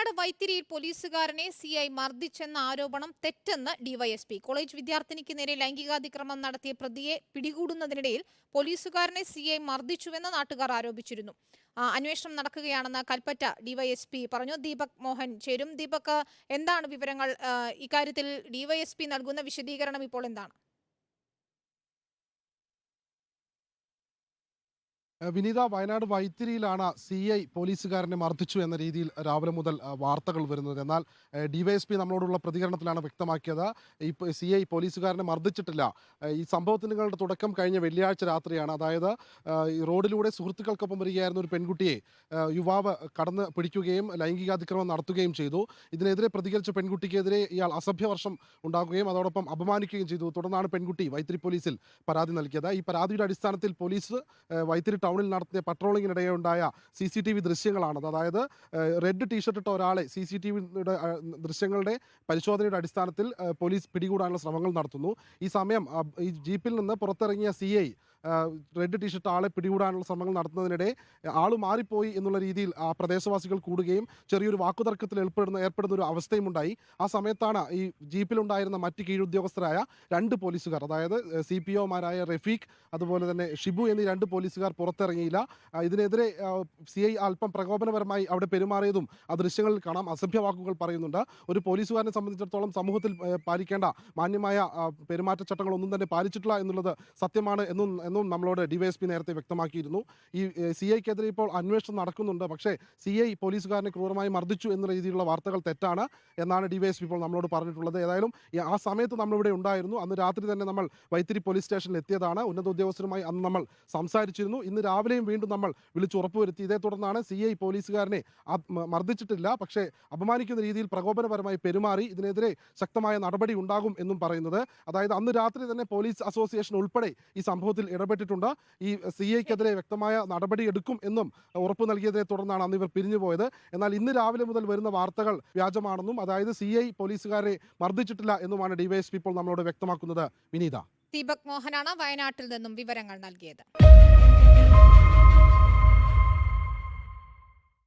വയനാട് വൈത്തിരിയിൽ പോലീസുകാരനെ C I മർദ്ദിച്ചെന്ന ആരോപണം തെറ്റെന്ന് ഡിവൈഎസ്പി കോളേജ് വിദ്യാർത്ഥിനിക്ക് നേരെ ലൈംഗികാതിക്രമം നടത്തിയ പ്രതിയെ പിടികൂടുന്നതിനിടയിൽ പോലീസുകാരനെ സി ഐ മർദ്ദിച്ചുവെന്ന് നാട്ടുകാർ ആരോപിച്ചിരുന്നു. അന്വേഷണം നടക്കുകയാണെന്ന് കൽപ്പറ്റ ഡിവൈഎസ്പി പറഞ്ഞു. ദീപക് മോഹൻ ചേരും. ദീപക് എന്താണ് വിവരങ്ങൾ? ഇക്കാര്യത്തിൽ ഡിവൈഎസ്പി നൽകുന്ന വിശദീകരണം ഇപ്പോൾ എന്താണ്? വിനീത വയനാട് വൈത്തിരിയിലാണ് സി ഐ പോലീസുകാരനെ മർദ്ദിച്ചു എന്ന രീതിയിൽ രാവിലെ മുതൽ വാർത്തകൾ വരുന്നത്. എന്നാൽ ഡിവൈഎസ്പി നമ്മളോടുള്ള പ്രതികരണത്തിലാണ് വ്യക്തമാക്കിയത്. ഈ സി ഐ പോലീസുകാരനെ മർദ്ദിച്ചിട്ടില്ല. ഈ സംഭവത്തിനുകളുടെ തുടക്കം കഴിഞ്ഞ വെള്ളിയാഴ്ച രാത്രിയാണ്. അതായത് റോഡിലൂടെ സുഹൃത്തുക്കൾക്കൊപ്പം വരികയായിരുന്ന ഒരു പെൺകുട്ടിയെ യുവാവ് കടന്ന് പിടിക്കുകയും ലൈംഗികാതിക്രമം നടത്തുകയും ചെയ്തു. ഇതിനെതിരെ പ്രതികരിച്ച പെൺകുട്ടിക്കെതിരെ ഇയാൾ അസഭ്യവർഷം ഉണ്ടാക്കുകയും അതോടൊപ്പം അപമാനിക്കുകയും ചെയ്തു. തുടർന്നാണ് പെൺകുട്ടി വൈത്തിരി പോലീസിൽ പരാതി നൽകിയത്. ഈ പരാതിയുടെ അടിസ്ഥാനത്തിൽ പോലീസ് വൈത്തിരി ടൗണിൽ നടത്തിയ പട്രോളിങ്ങിനിടെ ഉണ്ടായ സി സി ടി വി ദൃശ്യങ്ങളാണത്. അതായത് റെഡ് ടീഷർട്ട് ഇട്ട ഒരാളെ സി സി ടി വിയുടെ ദൃശ്യങ്ങളുടെ പരിശോധനയുടെ അടിസ്ഥാനത്തിൽ പോലീസ് പിടികൂടാനുള്ള ശ്രമങ്ങൾ നടത്തുന്നു. ഈ സമയം ഈ ജീപ്പിൽ നിന്ന് പുറത്തിറങ്ങിയ സി ഐ റെഡ് ടീഷർട്ട് ആളെ പിടികൂടാനുള്ള ശ്രമങ്ങൾ നടത്തുന്നതിനിടെ ആൾ മാറിപ്പോയി എന്നുള്ള രീതിയിൽ ആ പ്രദേശവാസികൾ കൂടുകയും ചെറിയൊരു വാക്കുതർക്കത്തിൽ ഏർപ്പെടുന്ന ഏർപ്പെടുന്ന ഒരു അവസ്ഥയും ഉണ്ടായി. ആ സമയത്താണ് ഈ ജീപ്പിലുണ്ടായിരുന്ന മറ്റ് കീഴുദ്യോഗസ്ഥരായ രണ്ട് പോലീസുകാർ അതായത് സി പി ഒമാരായ റഫീഖ് അതുപോലെ തന്നെ ഷിബു എന്നീ രണ്ട് പോലീസുകാർ പുറത്തിറങ്ങിയില്ല ആ, ഇതിനെതിരെ സി ഐ അല്പം പ്രകോപനപരമായി അവിടെ പെരുമാറിയതും ആ ദൃശ്യങ്ങളിൽ കാണാം. അസഭ്യ വാക്കുകൾ പറയുന്നുണ്ട്. ഒരു പോലീസുകാരനെ സംബന്ധിച്ചിടത്തോളം സമൂഹത്തിൽ പാലിക്കേണ്ട മാന്യമായ പെരുമാറ്റച്ചട്ടങ്ങളൊന്നും തന്നെ പാലിച്ചിട്ടില്ല എന്നുള്ളത് സത്യമാണ് എന്നും എന്നും നമ്മളോട് ഡിവൈഎസ്പി നേരത്തെ വ്യക്തമാക്കിയിരുന്നു. ഈ സി ഐക്കെതിരെ ഇപ്പോൾ അന്വേഷണം നടക്കുന്നുണ്ട്. പക്ഷേ സി ഐ പോലീസുകാരനെ ക്രൂരമായി മർദ്ദിച്ചു എന്ന രീതിയിലുള്ള വാർത്തകൾ തെറ്റാണ് എന്നാണ് ഡിവൈഎസ്പി ഇപ്പോൾ നമ്മളോട് പറഞ്ഞിട്ടുള്ളത്. ഏതായാലും ആ സമയത്ത് നമ്മളിവിടെ ഉണ്ടായിരുന്നു. അന്ന് രാത്രി തന്നെ നമ്മൾ വൈത്തിരി പോലീസ് സ്റ്റേഷനിൽ എത്തിയതാണ് ഉന്നത ഉദ്യോഗസ്ഥരുമായി അന്ന് നമ്മൾ സംസാരിച്ചിരുന്നു. ഇന്ന് രാവിലെയും വീണ്ടും നമ്മൾ വിളിച്ച് ഉറപ്പുവരുത്തി. ഇതേ തുടർന്നാണ് സി ഐ പോലീസുകാരനെ മർദ്ദിച്ചിട്ടില്ല. പക്ഷേ അപമാനിക്കുന്ന രീതിയിൽ പ്രകോപനപരമായി പെരുമാറി. ഇതിനെതിരെ ശക്തമായ നടപടി ഉണ്ടാകും എന്നും പറയുന്നത്. അതായത് അന്ന് രാത്രി തന്നെ പോലീസ് അസോസിയേഷൻ ഉൾപ്പെടെ ഈ സംഭവത്തിൽ ഇടപെട്ടിട്ടുണ്ട്. ഈ സി ഐക്കെതിരെ വ്യക്തമായ നടപടി എടുക്കും എന്നും ഉറപ്പ് നൽകിയതിനെ തുടർന്നാണ് അന്ന് ഇവർ പിരിഞ്ഞുപോയത് എന്നാൽ ഇന്ന് രാവിലെ മുതൽ വരുന്ന വാർത്തകൾ വ്യാജമാണെന്നും അതായത് സി ഐ പോലീസുകാരെ മർദ്ദിച്ചിട്ടില്ല എന്നുമാണ് ഡിവൈഎസ്പി ഇപ്പോൾ നമ്മളോട് വ്യക്തമാക്കുന്നത്. വിനീത. ദീപക് മോഹനാണ് വയനാട്ടിൽ നിന്നും വിവരങ്ങൾ നൽകിയത്.